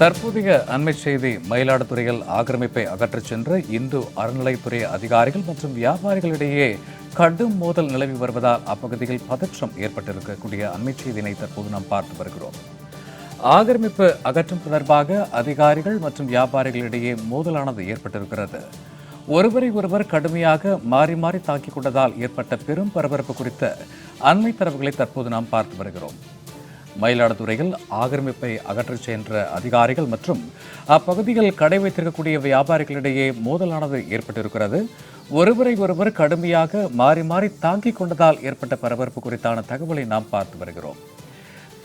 தற்போதைய அண்மை செய்தி மயிலாடுதுறையில் ஆக்கிரமிப்பை அகற்றச் சென்ற இந்து அறநிலைத்துறை அதிகாரிகள் மற்றும் வியாபாரிகளிடையே கடும் மோதல் நிலவி வருவதால் அப்பகுதியில் பதற்றம் ஏற்பட்டிருக்கக்கூடிய அண்மை செய்தியினை தற்போது நாம் பார்த்து வருகிறோம். ஆக்கிரமிப்பு அகற்றும் தொடர்பாக அதிகாரிகள் மற்றும் வியாபாரிகளிடையே மோதலானது ஏற்பட்டிருக்கிறது. ஒருவரை ஒருவர் கடுமையாக மாறி மாறி தாக்கிக் கொண்டதால் ஏற்பட்ட பெரும் பரபரப்பு குறித்த அண்மை தரவுகளை தற்போது நாம் பார்த்து வருகிறோம். மயிலாடுதுறையில் ஆக்கிரமிப்பை அகற்றச் சென்ற அதிகாரிகள் மற்றும் அப்பகுதியில் கடை வைத்திருக்கக்கூடிய வியாபாரிகளிடையே மோதலானது ஏற்பட்டிருக்கிறது. ஒருவரை ஒருவர் கடுமையாக மாறி மாறி தாங்கிக் கொண்டதால் ஏற்பட்ட பரபரப்பு குறித்தான தகவலை நாம் பார்த்து வருகிறோம்.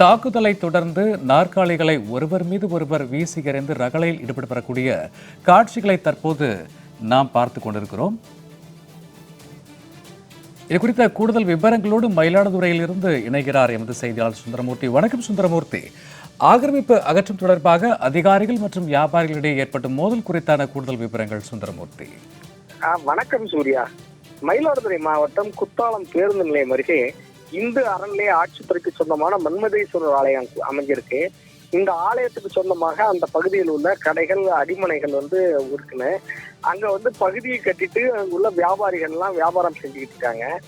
தாக்குதலை தொடர்ந்து நாற்காலிகளை ஒருவர் மீது ஒருவர் வீசி எறிந்து ரகளையில் ஈடுபட்டு வரக்கூடிய காட்சிகளை தற்போது நாம் பார்த்து கொண்டிருக்கிறோம். இது குறித்த கூடுதல் விவரங்களோடு மயிலாடுதுறையிலிருந்து இணைகிறார் எமது செய்தியாளர் சுந்தரமூர்த்தி. வணக்கம் சுந்தரமூர்த்தி. ஆக்கிரமிப்பு அகற்றும் தொடர்பாக அதிகாரிகள் மற்றும் வியாபாரிகளிடையே ஏற்பட்ட மோதல் குறித்தான கூடுதல் விவரங்கள் சுந்தரமூர்த்தி. வணக்கம் சூர்யா. மயிலாடுதுறை மாவட்டம் குத்தாலம் பேருந்து நிலையம் அருகே இந்து அறநிலைய ஆட்சித்துறைக்கு சொந்தமான மன்மதேஸ்வரர் ஆலயம் அமைஞ்சிருக்கு. இந்த ஆலயத்துக்கு சொந்தமாக அந்த பகுதியில் உள்ள கடைகள் அடிமனைகள் வந்து இருக்குன்னு அங்க வந்து பகுதியை கட்டிட்டு அங்க உள்ள வியாபாரிகள் எல்லாம் வியாபாரம் செஞ்சுக்கிட்டு இருக்காங்க.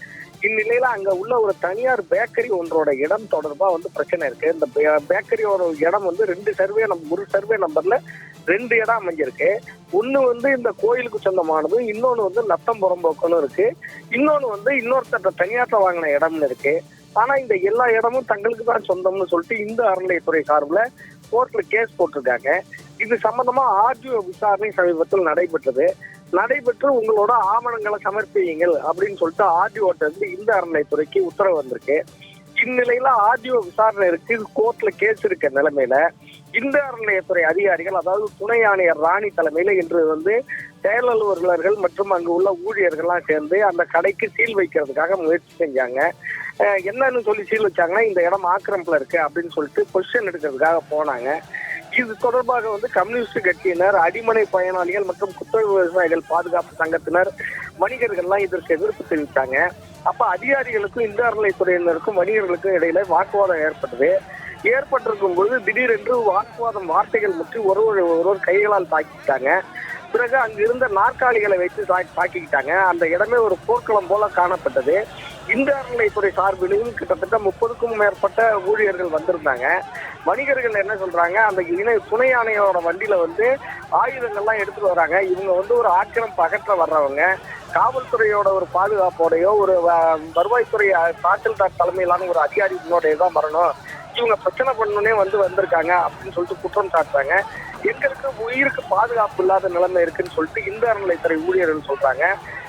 இந்நிலையில அங்க உள்ள ஒரு தனியார் பேக்கரி ஒன்றோட இடம் தொடர்பா வந்து பிரச்சனை இருக்கு. இந்த பே- பேக்கரியோட இடம் வந்து ரெண்டு சர்வே நம் ஒரு சர்வே நம்பர்ல ரெண்டு இடம் அமைஞ்சிருக்கு. ஒண்ணு வந்து இந்த கோயிலுக்கு சொந்தமானது இன்னொன்னு வந்து நத்தம் புறம்போக்குன்னு இருக்கு. இன்னொன்னு வந்து இன்னொருத்தட்ட தனியார்ட்ட வாங்கின இடம்னு இருக்கு. ஆனா இந்த எல்லா இடமும் தங்களுக்கு தான் சொந்தம்னு சொல்லிட்டு இந்த அறநிலையத்துறை சார்பில் கோர்ட்ல கேஸ் போட்டிருக்காங்க. இது சம்பந்தமா ஆர்டிஓ விசாரணை சமீபத்தில் நடைபெற்றது. நடைபெற்று உங்களோட ஆவணங்களை சமர்ப்பியுங்கள் அப்படின்னு சொல்லிட்டு ஆர்டிஓட்ட இருந்து இந்த அறநிலையத்துறைக்கு உத்தரவு வந்திருக்கு. இந்நிலையில ஆர்டிஓ விசாரணை இருக்கு. கோர்ட்ல கேஸ் இருக்க நிலைமையில இந்த அறநிலையத்துறை அதிகாரிகள் அதாவது துணை ஆணையர் ராணி தலைமையில இன்று வந்து செயல் அலுவலர்கள் மற்றும் அங்கு உள்ள ஊழியர்கள்லாம் சேர்ந்து அந்த கடைக்கு சீல் வைக்கிறதுக்காக முயற்சி செஞ்சாங்க. என்னன்னு சொல்லி சீல் வச்சாங்கன்னா இந்த இடம் ஆக்கிரமிப்புல இருக்கு அப்படின்னு சொல்லிட்டு கொஸ்டின் எடுக்கிறதுக்காக போனாங்க. இது தொடர்பாக வந்து கம்யூனிஸ்ட் கட்சியினர் அடிமனை பயனாளிகள் மற்றும் குத்தகை விவசாயிகள் பாதுகாப்பு சங்கத்தினர் வணிகர்கள்லாம் இதற்கு எதிர்ப்பு தெரிவித்தாங்க அப்ப அதிகாரிகளுக்கும் இந்த அறநிலைத்துறையினருக்கும் வணிகர்களுக்கும் இடையில வாக்குவாதம் ஏற்பட்டது. ஏற்பட்டிருக்கும் பொழுது திடீரென்று வாக்குவாதம் வார்த்தைகள் முற்றி ஒருவர் ஒருவர் கைகளால் தாக்கிட்டாங்க. பிறகு அங்கிருந்த நாற்காலிகளை வைத்து தாக்கிக்கிட்டாங்க. அந்த இடமே ஒரு போர்க்களம் போல காணப்பட்டது. இந்த அறநிலைத்துறை சார்பிலும் கிட்டத்தட்ட முப்பதுக்கும் மேற்பட்ட ஊழியர்கள் வந்திருந்தாங்க. வணிகர்கள் என்ன சொல்றாங்க அந்த இணை துணை ஆணையரோட வண்டியில வந்து ஆயுதங்கள்லாம் எடுத்துட்டு வராங்க. இவங்க வந்து ஒரு ஆக்கிரம் அகற்ற வர்றவங்க. காவல்துறையோட ஒரு பாதுகாப்போடையோ ஒரு வ- வருவாய்த்துறை தாசில்தார் தலைமையிலான ஒரு அதிகாரி முன்னோடைய தான் வரணும். இவங்க பிரச்சனை பண்ணணுனே வந்து வந்திருக்காங்க அப்படின்னு சொல்லிட்டு குற்றம் சாட்டுறாங்க. எங்களுக்கு உயிருக்கு பாதுகாப்பு இல்லாத நிலைமை இருக்குன்னு சொல்லிட்டு இந்த அறநிலைத்துறை ஊழியர்கள் சொல்றாங்க.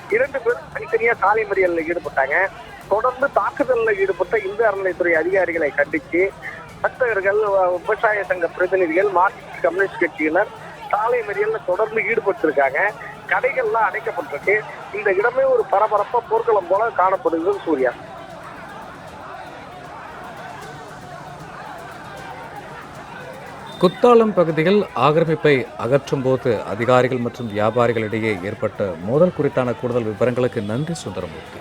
இரண்டு பேரும் தனித்தனியா சாலை மறியலில் ஈடுபட்டாங்க. தொடர்ந்து தாக்குதலில் ஈடுபட்ட இந்திய அறநிலைத்துறை அதிகாரிகளை கண்டித்து வர்த்தகர்கள் விவசாய சங்க பிரதிநிதிகள் மார்க்சிஸ்ட் கம்யூனிஸ்ட் கட்சியினர் சாலை மறியல்ல தொடர்ந்து ஈடுபட்டிருக்காங்க. கடைகள்லாம் அடைக்கப்பட்டிருக்கு. இந்த இடமே ஒரு பரபரப்பா போர்க்களம் போல காணப்படுகிறது சூர்யா. குத்தாலம் பகுதியில் ஆக்கிரமிப்பை அகற்றும் போது அதிகாரிகள் மற்றும் வியாபாரிகளிடையே ஏற்பட்ட மோதல் குறித்தான கூடுதல் விவரங்களுக்கு நன்றி சுந்தரமூர்த்தி.